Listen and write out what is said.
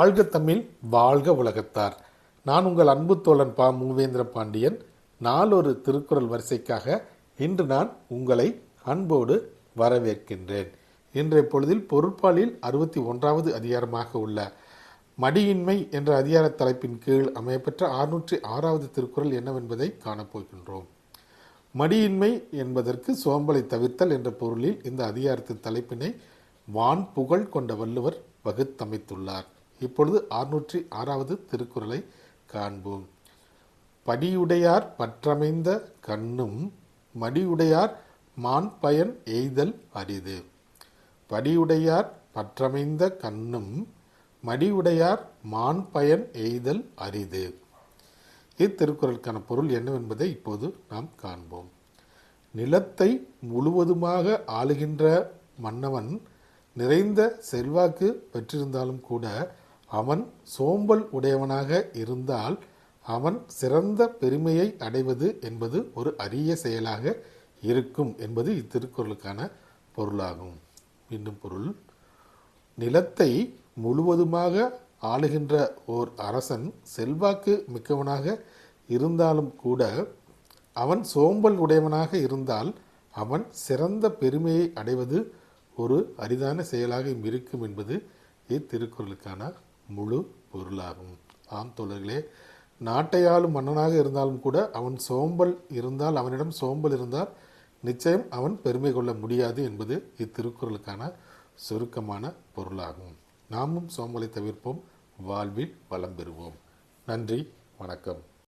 வாழ்க தமிழ் வாழ்க உலகத்தார். நான் உங்கள் அன்பு தோழன் பா. மூவேந்திர பாண்டியன். நாளொரு திருக்குறள் வரிசைக்காக இன்று நான் உங்களை அன்போடு வரவேற்கின்றேன். இன்றைய பொழுதில் பொருட்பாலில் அறுபத்தி ஒன்றாவது அதிகாரமாக உள்ள மடியின்மை என்ற அதிகார தலைப்பின் கீழ் அமையப்பெற்ற அறுநூற்றி ஆறாவது திருக்குறள் என்னவென்பதை காணப்போகின்றோம். மடியின்மை என்பதற்கு சோம்பலை தவிர்த்தல் என்ற பொருளில் இந்த அதிகாரத்தின் தலைப்பினை வான் புகழ் கொண்ட வள்ளுவர் வகுத்தமைத்துள்ளார். இப்பொழுது அறுநூற்றி ஆறாவது திருக்குறளை காண்போம். படியுடையார் பற்றமைந்த கண்ணும் மடியுடையார் மான் பயன் எய்தல் அரிது. படியுடையார் பற்றமைந்த கண்ணும் மடியுடையார் மான் பயன் எய்தல் அரிது. இத்திருக்குறளுக்கான பொருள் என்னவென்பதை இப்போது நாம் காண்போம். நிலத்தை முழுவதுமாக ஆளுகின்ற மன்னவன் நிறைந்த செல்வாக்கு பெற்றிருந்தாலும் கூட அவன் சோம்பல் உடையவனாக இருந்தால் அவன் சிறந்த பெருமையை அடைவது என்பது ஒரு அரிய செயலாக இருக்கும் என்பது இத்திருக்குறளுக்கான பொருளாகும். மீண்டும் பொருள். நிலத்தை முழுவதுமாக ஆளுகின்ற ஓர் அரசன் செல்வாக்கு மிக்கவனாக இருந்தாலும் கூட அவன் சோம்பல் உடையவனாக இருந்தால் அவன் சிறந்த பெருமையை அடைவது ஒரு அரிதான செயலாக இருக்கும் என்பது இத்திருக்குறளுக்கான முழு பொருளாகும். ஆம் தோழர்களே நாட்டை ஆளும் மன்னனாக இருந்தாலும் கூட அவன் சோம்பல் இருந்தால் அவனிடம் சோம்பல் இருந்தால் நிச்சயம் அவன் பெருமை கொள்ள முடியாது என்பது இத்திருக்குறளுக்கான சுருக்கமான பொருளாகும். நாமும் சோம்பலை தவிர்ப்போம் வாழ்வில் வளம் பெறுவோம். நன்றி வணக்கம்.